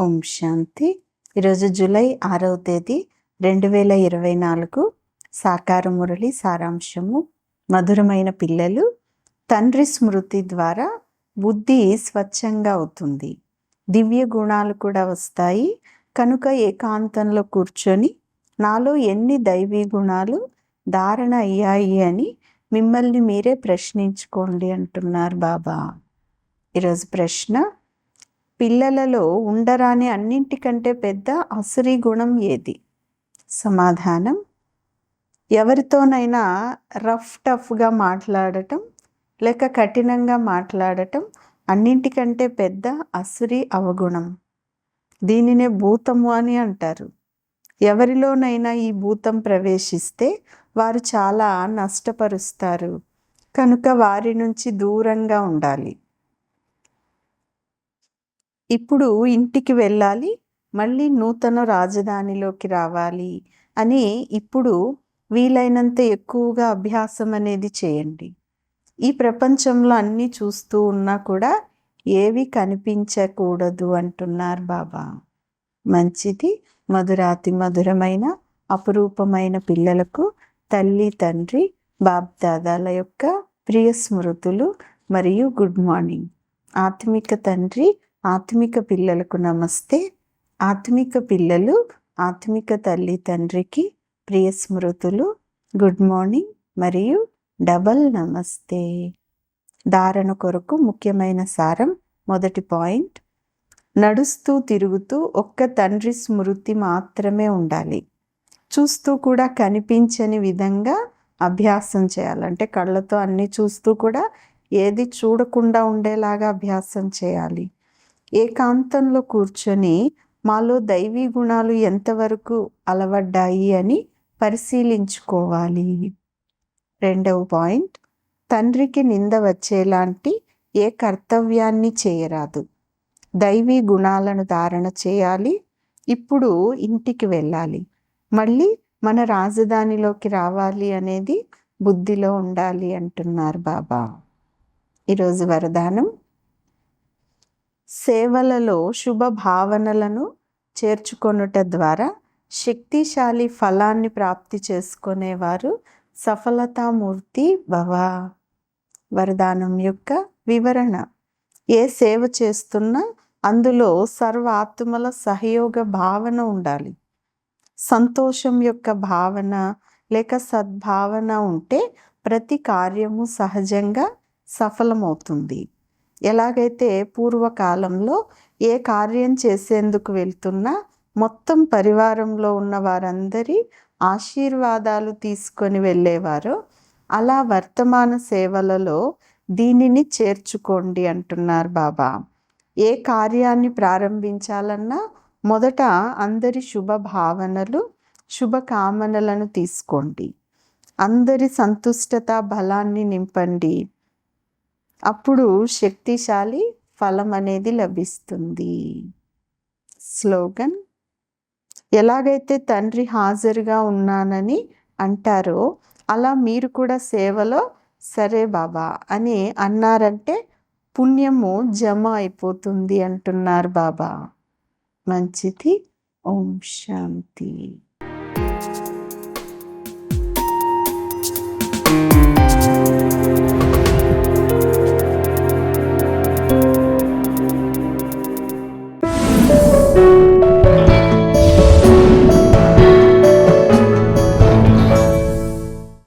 ఓం శాంతి. ఈరోజు జూలై ఆరవ తేదీ రెండు వేల ఇరవై నాలుగు. సాకార మురళి సారాంశము. మధురమైన పిల్లలు. తండ్రి స్మృతి ద్వారా బుద్ధి స్వచ్ఛంగా అవుతుంది. దివ్య గుణాలు కూడా వస్తాయి. కనుక ఏకాంతంలో కూర్చొని నాలో ఎన్ని దైవీ గుణాలు ధారణ అయ్యాయి అని మిమ్మల్ని మీరే ప్రశ్నించుకోండి అంటున్నారు బాబా. ఈరోజు ప్రశ్న పిల్లలలో ఉండరాని అన్నింటికంటే పెద్ద అసురీ గుణం ఏది? సమాధానం ఎవరితోనైనా రఫ్ టఫ్గా మాట్లాడటం లేక కఠినంగా మాట్లాడటం అన్నింటికంటే పెద్ద అసురి అవగుణం. దీనినే భూతము అని అంటారు. ఎవరిలోనైనా ఈ భూతం ప్రవేశిస్తే వారు చాలా నష్టపరుస్తారు. కనుక వారి నుంచి దూరంగా ఉండాలి. ఇప్పుడు ఇంటికి వెళ్ళాలి మళ్ళీ నూతన రాజధానిలోకి రావాలి అని ఇప్పుడు వీలైనంత ఎక్కువగా అభ్యాసం అనేది చేయండి. ఈ ప్రపంచంలో అన్నీ చూస్తూ ఉన్నా కూడా ఏవి కనిపించకూడదు అంటున్నారు బాబా. మంచిది మధురాతి మధురమైన అపురూపమైన పిల్లలకు తల్లి తండ్రి బాబ్దాదాల యొక్క ప్రియ స్మృతులు మరియు గుడ్ మార్నింగ్. ఆత్మిక తండ్రి ఆత్మిక పిల్లలకు నమస్తే. ఆత్మిక పిల్లలు ఆత్మిక తల్లి తండ్రికి ప్రియ స్మృతులు గుడ్ మార్నింగ్ మరియు డబల్ నమస్తే. ధారణ కొరకు ముఖ్యమైన సారం మొదటి పాయింట్. నడుస్తూ తిరుగుతూ ఒక్క తండ్రి స్మృతి మాత్రమే ఉండాలి. చూస్తూ కూడా కనిపించని విధంగా అభ్యాసం చేయాలంటే కళ్ళతో అన్నీ చూస్తూ కూడా ఏది చూడకుండా ఉండేలాగా అభ్యాసం చేయాలి. ఏకాంతంలో కూర్చొని మాలో దైవీ గుణాలు ఎంతవరకు అలవడ్డాయి అని పరిశీలించుకోవాలి. రెండవ పాయింట్ తండ్రికి నింద వచ్చేలాంటి ఏ కర్తవ్యాన్ని చేయరాదు. దైవీ గుణాలను ధారణ చేయాలి ఇప్పుడు ఇంటికి వెళ్ళాలి. మళ్ళీ మన రాజధానిలోకి రావాలి అనేది బుద్ధిలో ఉండాలి అంటున్నారు బాబా. ఈరోజు వరదానం. సేవలలో శుభ భావనలను చేర్చుకొనుట ద్వారా శక్తిశాలి ఫలాన్ని ప్రాప్తి చేసుకునేవారు సఫలతామూర్తి భవ. వరదానం యొక్క వివరణ. ఏ సేవ చేస్తున్నా అందులో సర్వ ఆత్మల సహయోగ భావన ఉండాలి. సంతోషం యొక్క భావన లేక సద్భావన ఉంటే ప్రతి కార్యము సహజంగా సఫలమవుతుంది. ఎలాగైతే పూర్వకాలంలో ఏ కార్యం చేసేందుకు వెళ్తున్నా మొత్తం పరివారంలో ఉన్న వారందరి ఆశీర్వాదాలు తీసుకొని వెళ్ళేవారో. అలా వర్తమాన సేవలలో దీనిని చేర్చుకోండి అంటున్నారు బాబా. ఏ కార్యాన్ని ప్రారంభించాలన్నా మొదట అందరి శుభ భావనలు శుభకామనలను తీసుకోండి. అందరి సంతుష్టత బలాన్ని నింపండి. అప్పుడు శక్తిశాలి ఫలం అనేది లభిస్తుంది. స్లోగన్. ఎలాగైతే తండ్రి హాజరుగా ఉన్నానని అంటారో అలా మీరు కూడా సేవలో సరే బాబా అని అన్నారంటే పుణ్యము జమ అయిపోతుంది అంటున్నారు బాబా. మంచిది. ఓం శాంతి.